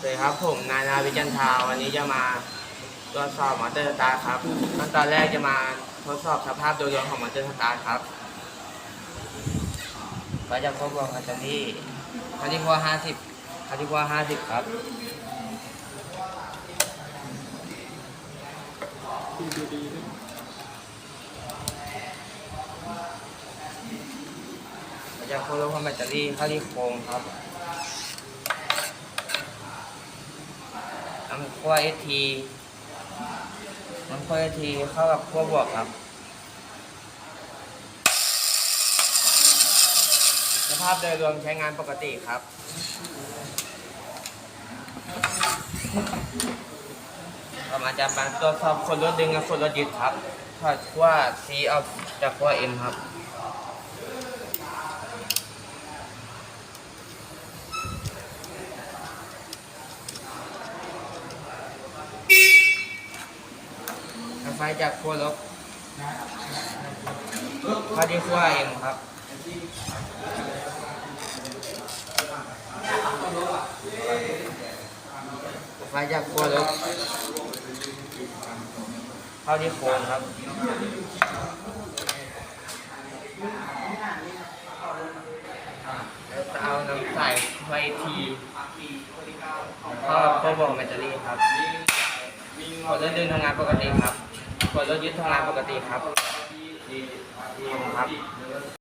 สวัสดีครับผมนายนาวิจันทาวันนี้จะมาตรวจสอบมอเตอร์สตาร์ครับขั้นตอนแรกจะมาทดสอบสภาพโดยรวมของมอเตอร์สตาร์ครับก็จะควบคุมคันที่คันที่ขั้วห้าสิบคันที่ขั้วห้าสิบครับก็จะควบคุมแบตเตอรี่เข้าที่โครงครับำขั้วเอทีน้ำขั้วเอทีเข้ากับขั้วบวกครับสภาพโดยรวมใช้งานปกติครับต่อมาจะมาตรวจสอบคนรถดึงกับคนรถยึดครับถอดขั้ว C ออกจากขั้ว M ครับ ไฟจากขั้วลบเข้าที่ขั้ว M ครับไฟจากขั้วลบเข้าที่โคนครับแล้วจะเอาน้ำใส่ไฟทีเข้ากับขั้วบวกแบตเตอรี่ครับกดรถดึงทำงานปกติครับ กดรถยึดทางรางปกติครับดีครับ